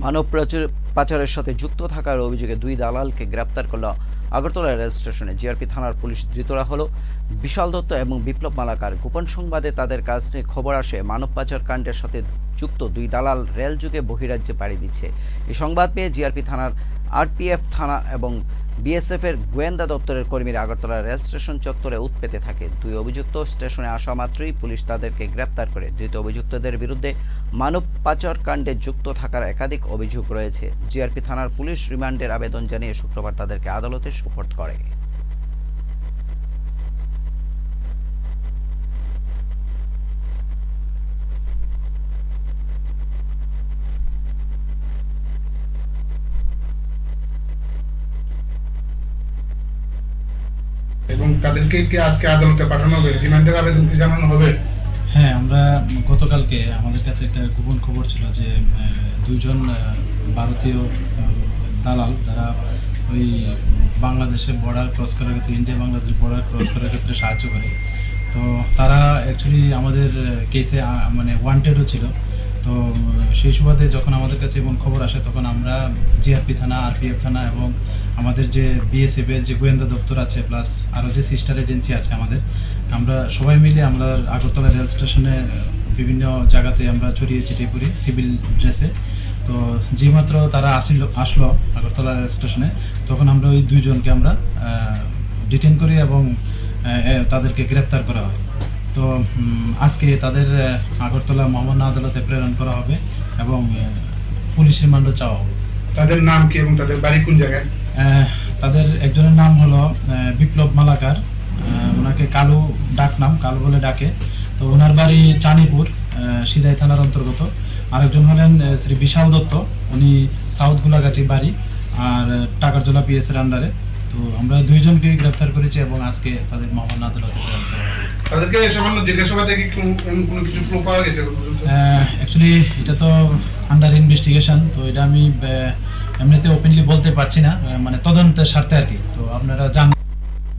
মানব পাচার- পাচারের সাথে যুক্ত থাকার অভিযোগে দুই দালালকে গ্রেপ্তার করল আগরতলা রেল স্টেশনে। জিআরপি থানার পুলিশ ধৃতরা হল। বিশাল দত্ত এবং বিপ্লব মালাকার। গোপন সংবাদে তাদের কাছ থেকে খবর আসে, মানব পাচার কাণ্ডের সাথে যুক্ত দুই দালাল রেল যুগে বহিরাজ্যে পাড়ি দিচ্ছে। এই সংবাদ পেয়ে জিআরপি থানার আরপিএফ থানা এবং বিএসএফ এর গোয়েন্দা দপ্তরের কর্মীরা আগরতলা রেল স্টেশন চত্বরে উৎপেতে থাকে। দুই অভিযুক্ত স্টেশনে আসা মাত্রই পুলিশ তাদেরকে গ্রেপ্তার করে। দ্বিতীয় অভিযুক্তদের বিরুদ্ধে মানব পাচার কাণ্ডে যুক্ত থাকার একাধিক অভিযোগ রয়েছে। জিআরপি থানার পুলিশ রিমান্ডের আবেদন জানিয়ে শুক্রবার তাদেরকে আদালতে সোপর্দ করে। এবং তাদেরকে কি আজকে আদালতে পাঠানো হবে? রিমান্ডের আবেদন কি জানানো হবে? হ্যাঁ আমরা গতকালকে আমাদের কাছে একটা গোপন খবর ছিল যে আহ, দুইজন ভারতীয় দালাল যারা ওই বাংলাদেশের বর্ডার ক্রস করার ক্ষেত্রে ইন্ডিয়া বাংলাদেশ বর্ডার ক্রস করার ক্ষেত্রে সাহায্য করে। তো তারা অ্যাকচুয়ালি আমাদের কেসে মানে ওয়ান্টেডও ছিল। তো সেই সুবাদে যখন আমাদের কাছে এমন খবর আসে, তখন আমরা জিআরপি থানা, আরপিএফ থানা এবং আমাদের যে বিএসএফ এর যে গোয়েন্দা দপ্তর আছে প্লাস আরও যে সিস্টার এজেন্সি আছে আমাদের, আমরা সবাই মিলে আমরা আগরতলা রেল স্টেশনে বিভিন্ন জায়গাতে আমরা ছড়িয়ে ছিটিয়ে পড়ি সিভিল ড্রেসে। তো যেইমাত্র তারা আসিল, আসলো আগরতলা রেল স্টেশনে, তখন আমরা ওই দুইজনকে আমরা ডিটেন করি এবং তাদেরকে গ্রেপ্তার করা হয়। তো আজকে তাদের আগরতলা মহামান্য আদালতে প্রেরণ করা হবে এবং পুলিশ রিমান্ড চাওয়া হবে। তাদের নাম কি এবং তাদের বাড়ি কোন জায়গায়? তাদের একজনের নাম হলো বিপ্লব মালাকার। ওনাকে কালু ডাক নাম কালু বলে ডাকে। তো ওনার বাড়ি চানিপুর সিদাই থানার অন্তর্গত। আরেকজন হলেন শ্রী বিশাল দত্ত। উনি সাউথ গোলাঘাটি বাড়ি আর টাকারজোলা পিএস এর আন্ডারে তো আমরা দুইজনকে গ্রেপ্তার করেছি এবং আজকে তাদের মহামান্য আদালতে তাদেরকে সামান্য জিজ্ঞাসাবাদে কি কোনো কিছু প্রুফ পাওয়া গেছে? অ্যাকচুয়ালি এটা তো আন্ডার ইনভেস্টিগেশন তো এটা আমি এমনিতে ওপেনলি বলতে পারছি না মানে তদন্তের স্বার্থে আর কি তো আপনারা জান